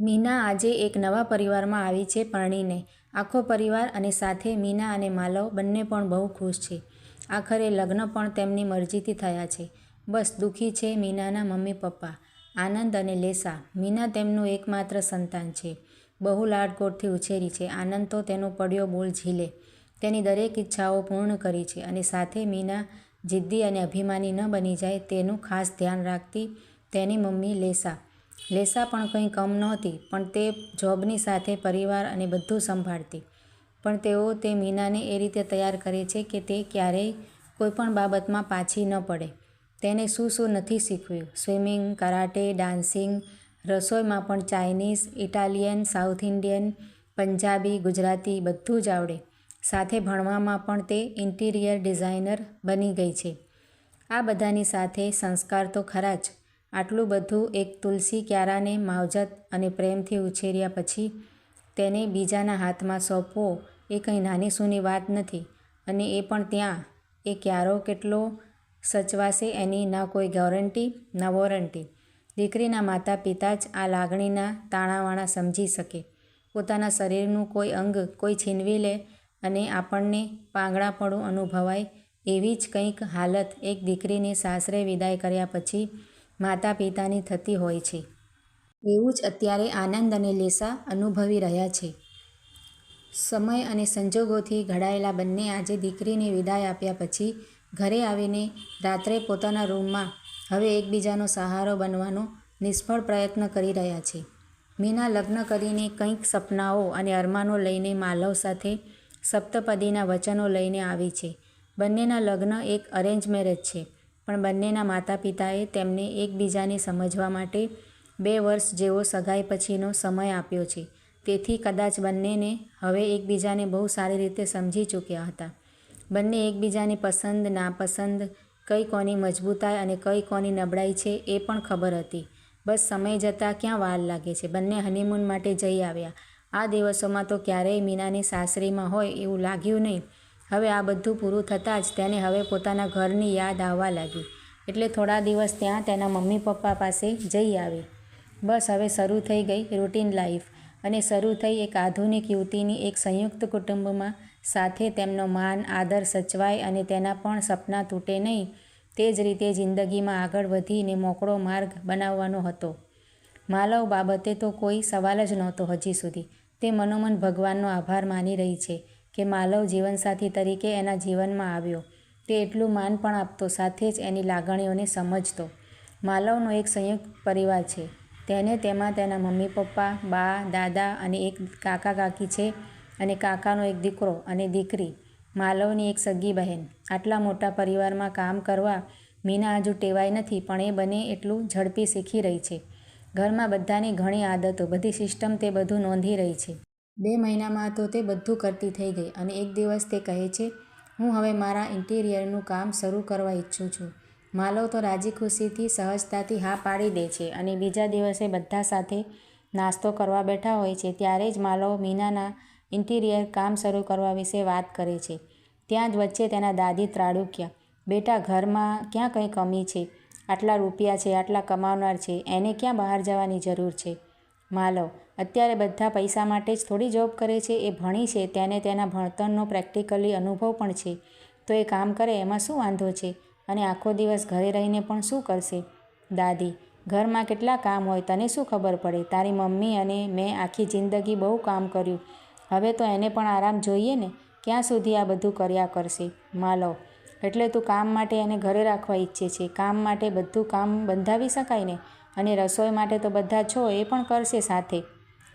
મીના આજે એક નવા પરિવારમાં આવી છે પરણીને. આખો પરિવાર અને સાથે મીના અને માલવ બંને પણ બહુ ખુશ છે. આખરે લગ્ન પણ તેમની મરજીથી થયા છે. બસ દુઃખી છે મીનાના મમ્મી-પપ્પા, આનંદ અને લેસા. મીના તેમનું એકમાત્ર સંતાન છે. બહુ લાડકોટથી ઉછેરી છે. આનંદ તો તેનો પડ્યો બોલ ઝીલે. તેની દરેક ઈચ્છાઓ પૂર્ણ કરી છે અને સાથે મીના જિદ્દી અને અભિમાની ન બની જાય તેનું ખાસ ધ્યાન રાખતી તેની મમ્મી લેસા. લેસા પણ કંઈ કમ નહોતી પણ તે જોબની સાથે પરિવાર અને બધું સંભાળતી. પણ તેઓ તે મીનાને એ રીતે તૈયાર કરે છે કે તે ક્યારેય કોઈ પણ બાબતમાં પાછી ન પડે. તેને શું શું નથી શીખવ્યું? સ્વિમિંગ, કરાટે, ડાન્સિંગ, રસોઈમાં પણ Chinese Italian, south Indian, Punjabi, Gujarati બધું જ આવડે. સાથે ભણવામાં પણ તે ઇન્ટિરિયર ડિઝાઇનર બની ગઈ છે. આ બધાની સાથે સંસ્કાર તો ખરા જ. આટલું બધું એક તુલસી ક્યારાને માવજત અને પ્રેમથી ઉછેર્યા પછી તેને બીજાના હાથમાં સોંપવો એ કંઈ નાની-સૂની વાત નથી અને એ પણ ત્યાં એ ક્યારો કેટલો સચવાશે એની ન કોઈ ગેરંટી, ન વોરંટી. દીકરીના માતા-પિતા જ આ લાગણીના તાણાવાણા સમજી શકે. પોતાના શરીરનું કોઈ અંગ કોઈ છીનવી લે અને આપણને પાંગળાપણું અનુભવાય એવી જ કંઈક હાલત એક દીકરીને સાસરે વિદાય કર્યા પછી માતા-પિતાની થતી હોય છે. એવું જ અત્યારે આનંદ અને લેસા અનુભવી રહ્યા છે. સમય અને સંજોગોથી ઘડાયેલા બંને આજે દીકરીને વિદાય આપ્યા પછી ઘરે આવીને રાત્રે પોતાના રૂમમાં હવે એકબીજાનો સહારો બનવાનો નિષ્ફળ પ્રયત્ન કરી રહ્યા છે. મીના લગ્ન કરીને કંઈક સપનાઓ અને અરમાનો લઈને માલવ સાથે સપ્તપદીના વચનો લઈને આવી છે. બંનેના લગ્ન એક અરેન્જ મેરેજ છે પણ બંનેના માતા-પિતાએ તેમને એકબીજાને સમજવા માટે બે વર્ષ જેવો સગાઈ પછીનો સમય આપ્યો છે. તેથી કદાચ બંનેને હવે એકબીજાને બહુ સારી રીતે સમજી ચૂક્યા હતા. બંને એકબીજાની પસંદ-નાપસંદ, કઈ કોની મજબૂતાઈ અને કઈ કોની નબળાઈ છે એ પણ ખબર હતી. બસ સમય જતાં ક્યાં વાર લાગે છે. બંને હનીમૂન માટે જઈ આવ્યા. આ દિવસોમાં તો ક્યારેય મીનાની સાસરીમાં હોય એવું લાગ્યું નહીં. હવે આ બધું પૂરું થતાં જ તેને હવે પોતાના ઘરની યાદ આવવા લાગી એટલે થોડા દિવસ ત્યાં તેના મમ્મી-પપ્પા પાસે જઈ આવી. બસ હવે શરૂ થઈ ગઈ રૂટિન લાઈફ અને શરૂ થઈ એક આધુનિક યુવતીની એક સંયુક્ત કુટુંબમાં સાથે તેમનો માન-આદર સચવાય અને તેના પણ સપના તૂટે નહીં તે જ રીતે જિંદગીમાં આગળ વધીને મોકળો માર્ગ બનાવવાનો હતો. માલવ બાબતે તો કોઈ સવાલ જ નહોતો હજી સુધી. તે મનોમન ભગવાનનો આભાર માની રહી છે કે માલવ જીવનસાથી તરીકે એના જીવનમાં આવ્યો. તે એટલું માન પણ આપતો સાથે જ એની લાગણીઓને સમજતો. માલવનો એક સંયુક્ત પરિવાર છે. તેને તેમાં તેના મમ્મી-પપ્પા, બા, દાદા અને એક કાકા-કાકી છે અને કાકાનો એક દીકરો અને દીકરી, માલવની એક સગી બહેન. આટલા મોટા પરિવારમાં કામ કરવા મીના હજુ ટેવાઈ નથી પણ એ બને એટલું ઝડપી શીખી રહી છે. ઘરમાં બધાની ઘણી આદતો, બધી સિસ્ટમ તે બધું નોંધી રહી છે. બે મહિનામાં તો તે બધું કરતી થઈ ગઈ અને એક દિવસ તે કહે છે, "હું હવે મારા ઇન્ટિરિયરનું કામ શરૂ કરવા ઈચ્છું છું." માલવ તો રાજી ખુશીથી સહજતાથી હા પાડી દે છે અને બીજા દિવસે બધા સાથે નાસ્તો કરવા બેઠા હોય છે ત્યારે જ માલવ મીનાના ઇન્ટિરિયર કામ શરૂ કરવા વિશે વાત કરે છે. ત્યાં જ વચ્ચે તેના દાદી ત્રાડુક્યા, "બેટા ઘરમાં ક્યાં કંઈ કમી છે? આટલા રૂપિયા છે, આટલા કમાવનાર છે એને ક્યાં બહાર જવાની જરૂર છે?" માલવ: અત્યારે બધા પૈસા માટે જ થોડી જોબ કરે છે? એ ભણી છે, તેને તેના ભણતરનો પ્રેક્ટિકલી અનુભવ પણ છે. તો એ કામ કરે, એમાં શું વાંધો છે અને આખો દિવસ ઘરે રહીને પણ શું કરશે? દાદી: ઘરમાં કેટલા કામ હોય, તને શું ખબર પડે? તારી મમ્મી અને મેં આખી જિંદગી બહુ કામ કર્યું હવે તો એને પણ આરામ જોઈએ ને? ક્યાં સુધી આ બધું કર્યા કરશે? માલવ: એટલે તું કામ માટે એને ઘરે રાખવા ઈચ્છે છે? કામ માટે બધું કામ બંધાવી શકાય ને? અને રસોઈ માટે તો બધા છો, એ પણ કરશે સાથે.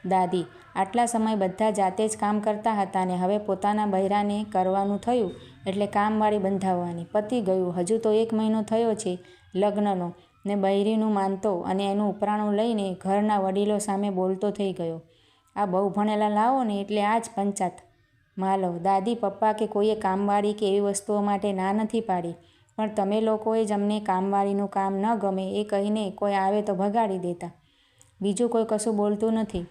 દાદી: આટલા સમય બધા જાતે જ કામ કરતા હતા ને હવે પોતાના બૈરાને કરવાનું થયું એટલે કામવાળી બંધાવવાની. પતી ગયું. હજુ તો એક મહિનો થયો છે લગ્નનો ને બૈરીનું માનતો અને એનું ઉપરાણું લઈને ઘરના વડીલો સામે બોલતો થઈ ગયો. આ બહુ ભણેલા લાવો ને એટલે આ જ પંચાત. માલવ: દાદી, પપ્પા કે કોઈએ કામવાળી કે એવી વસ્તુઓ માટે ના નથી પાડી પણ તમે લોકોએ જ અમને કામવાળીનું કામ ન ગમે એ કહીને કોઈ આવે તો ભગાડી દેતા. બીજું કોઈ કશું બોલતું નથી.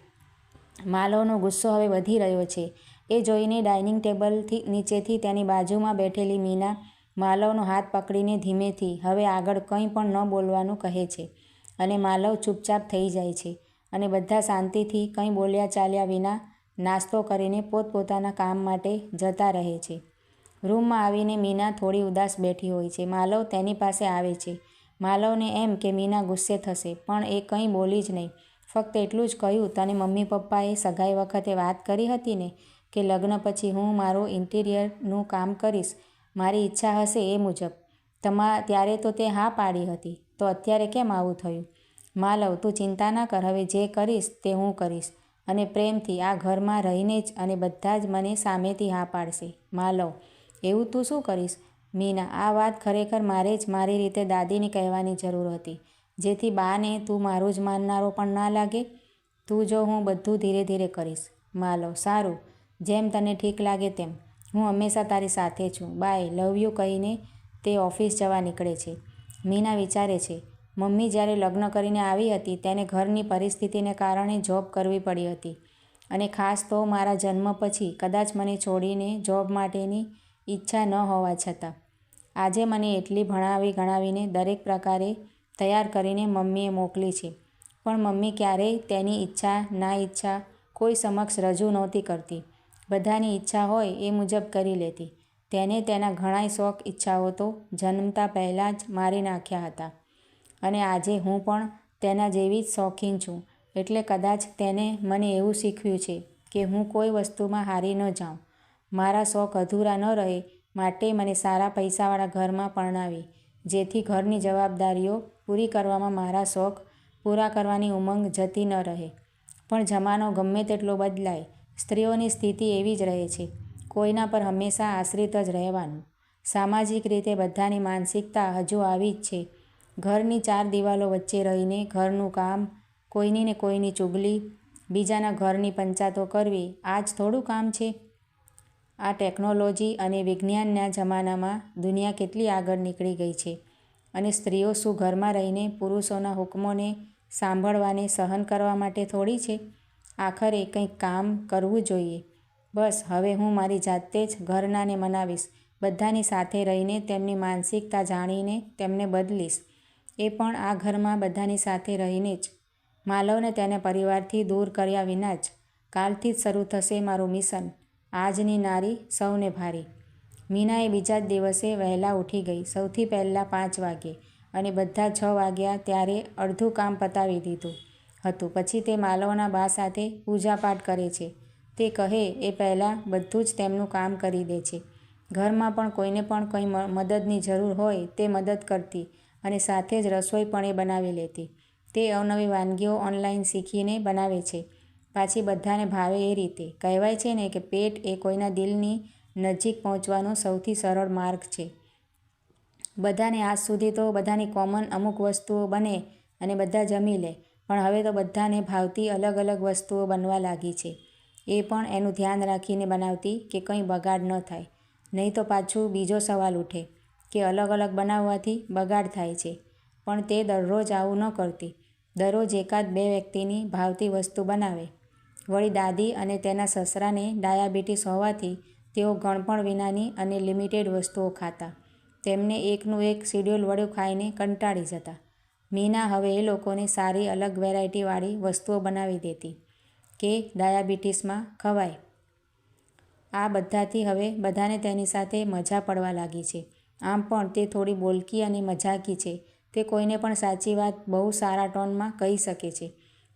માલવનો ગુસ્સો હવે વધી રહ્યો છે. એ જોઈને ડાઇનિંગ ટેબલથી નીચેથી તેની બાજુમાં બેઠેલી મીના માલવનો હાથ પકડીને ધીમેથી હવે આગળ કંઈ પણ ન બોલવાનું કહે છે અને માલવ ચૂપચાપ થઈ જાય છે અને બધા શાંતિથી કંઈ બોલ્યા ચાલ્યા વિના નાસ્તો કરીને પોતપોતાના કામ માટે જતા રહે છે. રૂમમાં આવીને મીના થોડી ઉદાસ બેઠી હોય છે. માલવ તેની પાસે આવે છે. માલવને એમ કે મીના ગુસ્સે થશે, પણ એ કંઈ બોલી જ નહીં. ફક્ત એટલું જ કહ્યું, તને મમ્મી પપ્પાએ સગાઈ વખતે વાત કરી હતી ને કે લગ્ન પછી હું મારું ઇન્ટિરિયરનું કામ કરીશ, મારી ઈચ્છા હશે એ મુજબ. તમા, ત્યારે તો તે હા પાડી હતી. તો અત્યારે કેમ આવું થયું? માલવ, તું ચિંતા ના કર. હવે જે કરીશ તે હું કરીશ. અને પ્રેમથી આ ઘરમાં રહીને જ અને બધા જ મને સામેથી હા પાડશે. માલવ, એવું તું શું કરીશ? મીના, આ વાત ખરેખર મારે જ મારી રીતે દાદીને કહેવાની જરૂર હતી. જેથી બાને તું મારું જ માનનારો પણ ના લાગે. તું જો હું બધું ધીરે ધીરે કરીશ. માલો, સારું. જેમ તને ઠીક લાગે તેમ. હું હંમેશા તારી સાથે છું. બાય, લવ યુ કહીને તે ઓફિસ જવા નીકળે છે. મીના વિચારે છે, મમ્મી જ્યારે લગ્ન કરીને આવી હતી તેને ઘરની પરિસ્થિતિને કારણે જોબ કરવી પડી હતી. અને ખાસ તો મારા જન્મ પછી કદાચ મને છોડીને જોબ માટેની ઈચ્છા ન હોવા છતાં. આજે મને એટલી ભણાવી ગણાવીને દરેક પ્રકારે તૈયાર કરીને મમ્મીએ મોકલી છે. પણ મમ્મી ક્યારેય તેની ઈચ્છા, ના ઈચ્છા કોઈ સમક્ષ રજૂ નહોતી કરતી. બધાની ઈચ્છા હોય એ મુજબ કરી લેતી. તેને તેના ઘણાય શોખ ઈચ્છાઓ તો જન્મતા પહેલાં જ મારી નાખ્યા હતા. અને આજે હું પણ તેના જેવી જ શોખીન છું. એટલે કદાચ તેને મને એવું શીખવ્યું છે કે હું કોઈ વસ્તુમાં હારી ન જાઉં. મારા શોખ અધૂરા ન રહે, માટે મને સારા પૈસાવાળા ઘરમાં પરણાવી, જેથી ઘરની જવાબદારીઓ પૂરી કરવામાં મારા શોખ પૂરા કરવાની ઉમંગ જતી ન રહે. પણ જમાનો ગમે તેટલો બદલાય, સ્ત્રીઓની સ્થિતિ એવી જ રહે છે. કોઈના પર હંમેશા આશ્રિત જ રહેવાનું. સામાજિક રીતે બધાની માનસિકતા હજુ આવી જ છે. ઘરની ચાર દિવાલો વચ્ચે રહીને ઘરનું કામ, કોઈની ને કોઈની ચુગલી, બીજાના ઘરની પંચાતો કરવી આ જ થોડું કામ છે. આ ટેકનોલોજી અને વિજ્ઞાનના જમાનામાં દુનિયા કેટલી આગળ નીકળી ગઈ છે. અને સ્ત્રીઓ શું ઘરમાં રહીને પુરુષોના હુકમોને સાંભળવાને સહન કરવા માટે થોડી છે. આખરે કંઈક કામ કરવું જોઈએ. બસ, હવે હું મારી જાતે જ ઘરનાને મનાવીશ. બધાની સાથે રહીને તેમની માનસિકતા જાણીને તેમને બદલીશ. એ પણ આ ઘરમાં બધાની સાથે રહીને જ. માલવને તેને પરિવારથી દૂર કર્યા વિના જ. કાલથી જ શરૂ થશે મારું મિશન. આજની નારી સૌને ભારી. મીનાએ બીજા જ દિવસે વહેલા ઉઠી ગઈ. સૌથી પહેલાં પાંચ વાગે અને બધા છ વાગ્યા ત્યારે અડધું કામ પતાવી દીધું હતું. પછી તે માલવના બા સાથે પૂજાપાઠ કરે છે. તે કહે, એ પહેલાં બધું જ તેમનું કામ કરી દે છે. ઘરમાં પણ કોઈને પણ કંઈ મદદની જરૂર હોય તે મદદ કરતી અને સાથે જ રસોઈ પણ એ બનાવી લેતી. તે અવનવી વાનગીઓ ઓનલાઈન શીખીને બનાવે છે. પાછી બધાને ભાવે એ રીતે. કહેવાય છે ને કે પેટ એ કોઈના દિલની નજીક પહોંચવાનો સૌથી સરળ માર્ગ છે. બધાને આજ સુધી તો બધાની કોમન અમુક વસ્તુઓ બને અને બધા જમી લે, પણ હવે તો બધાને ભાવતી અલગ અલગ વસ્તુઓ બનવા લાગી છે. એ પણ એનું ધ્યાન રાખીને બનાવતી કે કંઈ બગાડ ન થાય. નહીં તો પાછું બીજો સવાલ ઉઠે, કે અલગ અલગ બનાવવાથી બગાડ થાય છે, પણ તે દરરોજ આવું ન કરતી. દરરોજ એકાદ બે વ્યક્તિની ભાવતી વસ્તુ બનાવે. વળી દાદી અને તેના સસરાને ડાયાબિટીસ હોવાથી તેઓ ગણપણ વિનાની અને લિમિટેડ વસ્તુઓ ખાતા. તેમને એકનું એક શિડ્યુલ વડું ખાઈને કંટાળી જતા. મીના હવે એ લોકોને સારી અલગ વેરાયટીવાળી વસ્તુઓ બનાવી દેતી કે ડાયાબિટીસમાં ખવાય. આ બધાથી હવે બધાને તેની સાથે મજા પડવા લાગી છે. આમ પણ તે થોડી બોલકી અને મજાકી છે. તે કોઈને પણ સાચી વાત બહુ સારા ટોનમાં કહી શકે છે.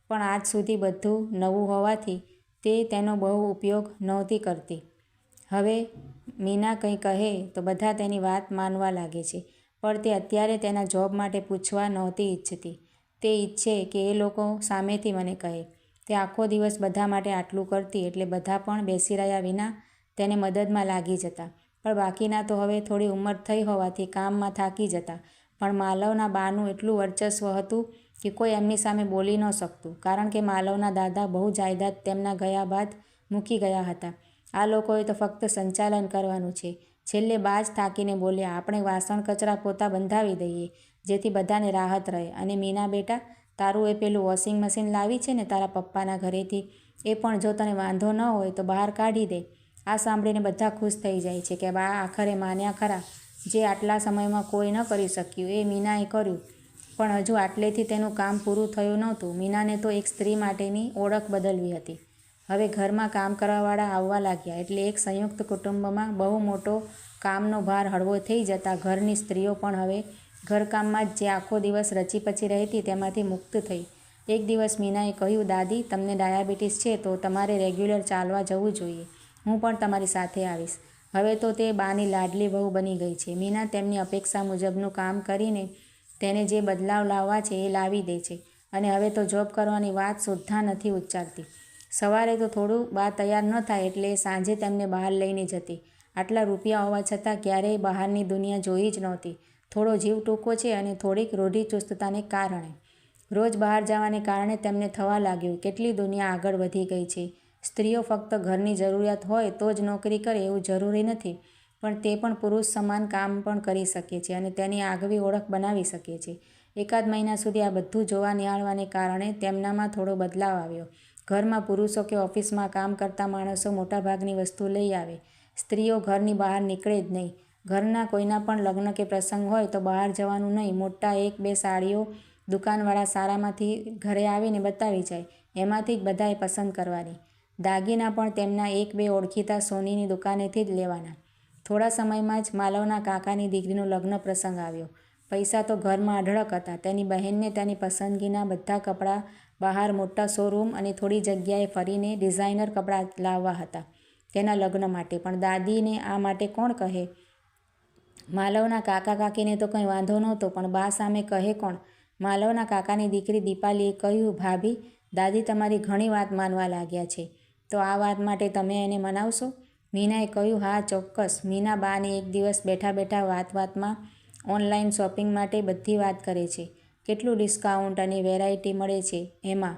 પણ આજ સુધી બધું નવું હોવાથી તે તેનો બહુ ઉપયોગ નહોતી કરતી. હવે મીના કંઈ કહે તો બધા તેની વાત માનવા લાગે છે, પણ તે અત્યારે તેના જોબ માટે પૂછવા નહોતી ઈચ્છતી. તે ઈચ્છે કે એ લોકો સામેથી મને કહે. તે આખો દિવસ બધા માટે આટલું કરતી એટલે બધા પણ બેસી રહ્યા વિના તેને મદદમાં લાગી જતા. પણ બાકીના તો હવે થોડી ઉંમર થઈ હોવાથી કામમાં થાકી જતા. પણ માલવના બાનું એટલું વર્ચસ્વ હતું કે કોઈ એમની સામે બોલી ન શકતું, કારણ કે માલવના દાદા બહુ જાયદાદ તેમના ગયા બાદ મૂકી ગયા હતા. આ લોકોએ તો ફક્ત સંચાલન કરવાનું છે. છેલ્લે બાજ થાકીને બોલ્યા, આપણે વાસણ કચરા પોતા બંધાવી દઈએ, જેથી બધાને રાહત રહે. અને મીના બેટા, તારું એ પેલું વોશિંગ મશીન લાવી છે ને તારા પપ્પાના ઘરેથી? એ પણ જો તને વાંધો ન હોય તો બહાર કાઢી દે. આ સાંભળીને બધા ખુશ થઈ જાય છે કે, બા, આખરે માન્યા ખરા. જે આટલા સમયમાં કોઈ ન કરી શક્યું, એ મીનાએ કર્યું. પણ હજુ આટલેથી તેનું કામ પૂરું થયું નહોતું. મીનાને તો એક સ્ત્રી માટેની ઓળખ બદલવી હતી. હવે ઘરમાં કામ કરવાવાળા આવવા લાગ્યા એટલે એક સંયુક્ત કુટુંબમાં બહુ મોટો કામનો ભાર હળવો થઈ જતાં ઘરની સ્ત્રીઓ પણ હવે ઘરકામમાં જ આખો દિવસ રચી પચી રહેતી તેમાંથી મુક્ત થઈ. એક દિવસ મીનાએ કહ્યું, દાદી, તમને ડાયાબિટીસ છે તો તમારે રેગ્યુલર ચાલવા જવું જોઈએ. હું પણ તમારી સાથે આવીશ. હવે તો તે બાની લાડલી વહુ બની ગઈ છે. મીના તેમની અપેક્ષા મુજબનું કામ કરીને તેને જે બદલાવ લાવવા છે એ લાવી દે છે અને હવે તો જોબ કરવાની વાત સુદ્ધા નથી ઉચ્ચારતી. સવારે તો થોડું બા તૈયાર ન થાય એટલે સાંજે તેમને બહાર લઈને જતી. આટલા રૂપિયા હોવા છતાં ક્યારેય બહારની દુનિયા જોઈ જ નહોતી. થોડો જીવ ટૂંકો છે અને થોડીક રૂઢિચુસ્તતાને કારણે. રોજ બહાર જવાને કારણે તેમને થવા લાગ્યું, કેટલી દુનિયા આગળ વધી ગઈ છે. સ્ત્રીઓ ફક્ત ઘરની જરૂરિયાત હોય તો જ નોકરી કરે એવું જરૂરી નથી, પણ તે પણ પુરુષ સમાન કામ પણ કરી શકે છે અને તેની આગવી ઓળખ બનાવી શકે છે. એકાદ મહિના સુધી આ બધું જોવા નિહાળવાને કારણે તેમનામાં થોડો બદલાવ આવ્યો. ઘરમાં પુરુષો કે ઓફિસમાં કામ કરતા માણસો મોટાભાગની વસ્તુ લઈ આવે. સ્ત્રીઓ ઘરની બહાર નીકળે જ નહીં. ઘરના કોઈના પણ લગ્ન કે પ્રસંગ હોય તો બહાર જવાનું નહીં. મોટા એક બે સાડીઓ દુકાનવાળા સારામાંથી ઘરે આવીને બતાવી જાય. એમાંથી જ બધાએ પસંદ કરવાની. દાગીના પણ તેમના એક બે ઓળખીતા સોનીની દુકાનેથી જ લેવાના. થોડા સમયમાં જ માલવના કાકાની દીકરીનો લગ્ન પ્રસંગ આવ્યો. પૈસા તો ઘરમાં અઢળક હતા. તેની બહેનને તેની પસંદગીના બધા કપડાં બહાર મોટા શોરૂમ અને થોડી જગ્યાએ ફરીને ડિઝાઇનર કપડાં લાવવા હતા તેના લગ્ન માટે. પણ દાદીને આ માટે કોણ કહે? માલવના કાકા કાકીને તો કંઈ વાંધો નહોતો, પણ બા સામે કહે કોણ? માલવના કાકાની દીકરી દીપાલીએ કહ્યું, ભાભી, દાદી તમારી ઘણી વાત માનવા લાગ્યા છે. તો આ વાત માટે તમે એને મનાવશો? મીનાએ કહ્યું, હા, ચોક્કસ. મીના બાને એક દિવસ બેઠા બેઠા વાત વાતમાં ઓનલાઈન શોપિંગ માટે બધી વાત કરે છે. કેટલું ડિસ્કાઉન્ટ અને વેરાયટી મળે છે એમાં?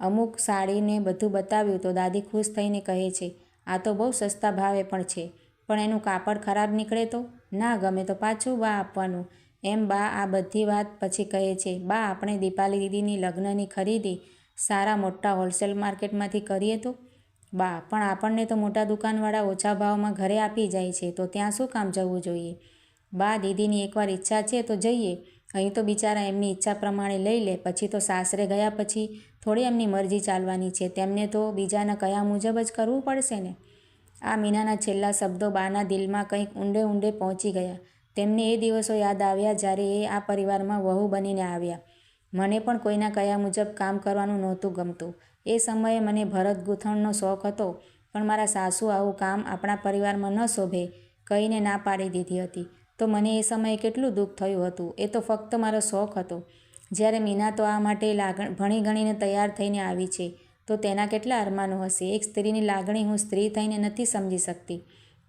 અમુક સાડીને બધું બતાવ્યું તો દાદી ખુશ થઈને કહે છે, આ તો બહુ સસ્તા ભાવે પણ છે, પણ એનું કાપડ ખરાબ નીકળે તો? ના, ગમે તો પાછું બા આપવાનું. એમ બા આ બધી વાત પછી કહે છે, બા, આપણે દીપાલી દીદીની લગ્નની ખરીદી સારા મોટા હોલસેલ માર્કેટમાંથી કરીએ તો? બા, પણ આપણને તો મોટા દુકાનવાળા ઓછા ભાવમાં ઘરે આપી જાય છે, તો ત્યાં શું કામ જવું જોઈએ? બા દીદીની એકવાર ઈચ્છા છે તો જઈએ. અહીં તો બિચારા એમની ઈચ્છા પ્રમાણે લઈ લે, પછી તો સાસરે ગયા પછી થોડી એમની મરજી ચાલવાની છે. તેમને તો બીજાના કયા મુજબ જ કરવું પડશે ને? આ મીનાના છેલ્લા શબ્દો બાના દિલમાં કંઈક ઊંડે ઊંડે પહોંચી ગયા. તેમને એ દિવસો યાદ આવ્યા જ્યારે એ આ પરિવારમાં વહુ બનીને આવ્યા. મને પણ કોઈના કયા મુજબ કામ કરવાનું નહોતું ગમતું. એ સમયે મને ભરત ગૂંથણનો શોખ હતો, પણ મારા સાસુ આવું કામ આપણા પરિવારમાં ન શોભે, કહીને ના પાડી દીધી હતી. તો મને એ સમયે કેટલું દુઃખ થયું હતું. એ તો ફક્ત મારો શોખ હતો. જ્યારે મીના તો આ માટે લાગણ, ભણી ગણીને તૈયાર થઈને આવી છે, તો તેના કેટલા અરમાનો હશે? એક સ્ત્રીની લાગણી હું સ્ત્રી થઈને નથી સમજી શકતી.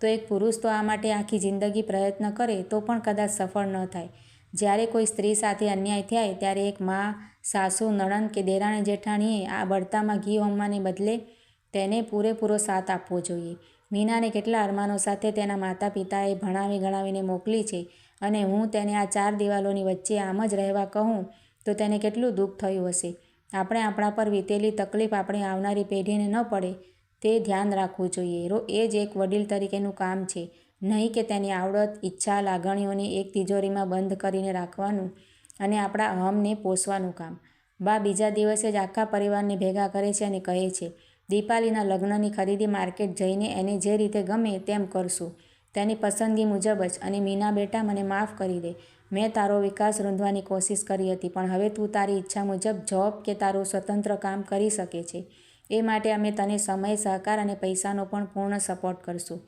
તો એક પુરુષ તો આ માટે આખી જિંદગી પ્રયત્ન કરે, તો પણ કદાચ સફળ ન થાય. જ્યારે કોઈ સ્ત્રી સાથે અન્યાય થાય, ત્યારે એક મા, સાસુ, નણંદ કે દેરાણી જેઠાણીએ આ બળતામાં ઘી હોમવાને બદલે તેને પૂરેપૂરો સાથ આપવો જોઈએ. મીનાને કેટલા અરમાનો સાથે તેના માતા પિતાએ ભણાવી ગણાવીને મોકલી છે અને હું તેને આ ચાર દિવાલોની વચ્ચે આમ જ રહેવા કહું, તો તેને કેટલું દુઃખ થયું હશે. આપણે આપણા પર વીતેલી તકલીફ આપણી આવનારી પેઢીને ન પડે, તે ધ્યાન રાખવું જોઈએ. રો, એ જ એક વડીલ તરીકેનું કામ છે. નહીં કે તેની આવડત, ઈચ્છા, લાગણીઓને એક તિજોરીમાં બંધ કરીને રાખવાનું અને આપણા અહમને પોષવાનું કામ. બા બીજા દિવસે જ આખા પરિવારને ભેગા કરે છે અને કહે છે દીપાલીના લગ્નની ખરીદી માર્કેટ જઈને એને જે રીતે ગમે તેમ કરશું. તેની પસંદગી મુજબ જ અને મીના બેટા મને માફ કરી દે. મેં તારો વિકાસ રૂંધવાની કોશિશ કરી હતી, પણ હવે તું તારી ઈચ્છા મુજબ જોબ કે તારું સ્વતંત્ર કામ કરી શકે છે. એ માટે અમે તને સમય, સહકાર અને પૈસાનો પણ પૂર્ણ સપોર્ટ કરશું.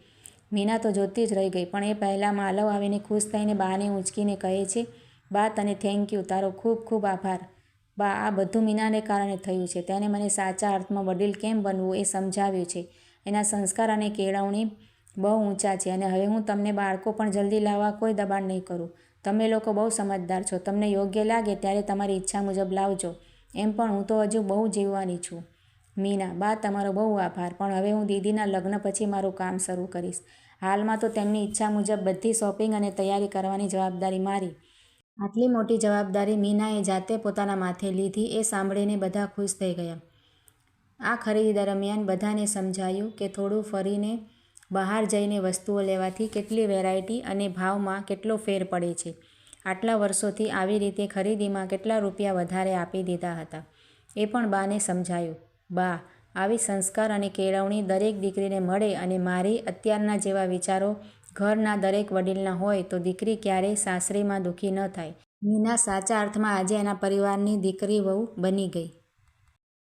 મીના તો જોતી જ રહી ગઈ, પણ એ પહેલાં માલવ આવીને ખુશ થઈને બાને ઊંચકીને કહે છે, બા, તને થેન્ક યુ તારો ખૂબ ખૂબ આભાર. બા, આ બધું મીનાને કારણે થયું છે. તેને મને સાચા અર્થમાં વડીલ કેમ બનવું એ સમજાવ્યું છે. એના સંસ્કાર અને કેળવણી બહુ ઊંચા છે અને હવે હું તમને બાળકો પણ જલ્દી લાવવા કોઈ દબાણ નહીં કરું. તમે લોકો બહુ સમજદાર છો. તમને યોગ્ય લાગે ત્યારે તમારી ઈચ્છા મુજબ લાવજો. એમ પણ હું તો હજુ બહુ જીવવાની છું. મીના, બા, તમારો બહુ આભાર. પણ હવે હું દીદીના લગ્ન પછી મારું કામ શરૂ કરીશ. હાલમાં તો તેમની ઈચ્છા મુજબ બધી શોપિંગ અને તૈયારી કરવાની જવાબદારી મારી. આટલી મોટી જવાબદારી મીનાએ જાતે પોતાના માથે લીધી, એ સાંભળીને બધા ખુશ થઈ ગયા. આ ખરીદી દરમિયાન બધાને સમજાયું કે થોડું ફરીને બહાર જઈને વસ્તુઓ લેવાથી કેટલી વેરાયટી અને ભાવમાં કેટલો ફેર પડે છે. આટલા વર્ષોથી આવી રીતે ખરીદીમાં કેટલા રૂપિયા વધારે આપી દીધા હતા. એ પણ બાને સમજાયું, બા, આવી સંસ્કાર અને કેળવણી દરેક દીકરીને મળે અને મારી અત્યારના જેવા વિચારો ઘરના દરેક વડીલના હોય તો દીકરી ક્યારેય સાસરીમાં દુઃખી ન થાય. મીના સાચા અર્થમાં આજે એના પરિવારની દીકરી વહુ બની ગઈ.